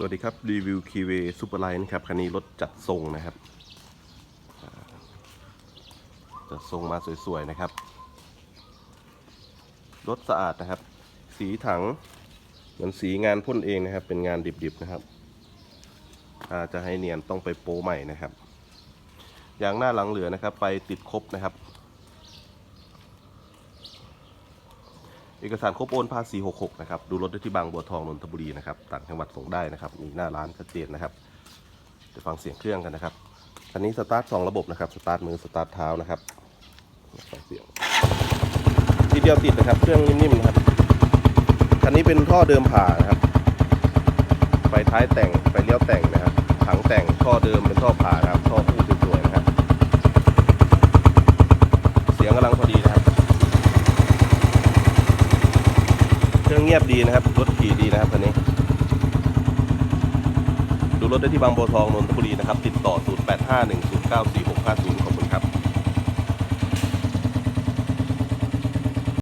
สวัสดีครับ รีวิวคีเวซูเปอร์ไลน์นะครับ คันนี้รถจัดทรงนะครับ จัดทรงมาสวยๆนะครับ รถสะอาดนะครับ สีถังเหมือนสีงานพ่นเองนะครับ เป็นงานดิบๆนะครับ ถ้าจะให้เนียนต้องไปโปะใหม่นะครับ ยางหน้าหลังเหลือนะครับ ไปติดครบนะครับ เอกสารครบโอนภาษี66นะครับ ดูรถได้ที่บางบัวทองนนทบุรีนะครับ ต่างจังหวัดส่งได้นะครับ มีหน้าร้านชัดเจนนะครับ เดี๋ยวฟังเสียงเครื่องกันนะครับ คันนี้สตาร์ทสองระบบนะครับ สตาร์ทมือ สตาร์ทเท้านะครับฟังเสียง ทีเดียวติดนะครับ เครื่องนิ่มๆนะครับ คันนี้เป็นท่อเดิมผ่านะครับ ไฟท้ายแต่ง ไฟเลี้ยวแต่งนะครับ ถังแต่ง ท่อเดิมเป็นท่อผ่านะครับ ท่อคู่สวยๆนะครับ เสียงกำลังพอดีนะครับ เงเงียบดีนะครับ รถขี่ดีนะครับคันนี้ ดูรถได้ที่บางบัวทองนนทบุรีนะครับ ติดต่อ 0851094650 ขอบคุณครับ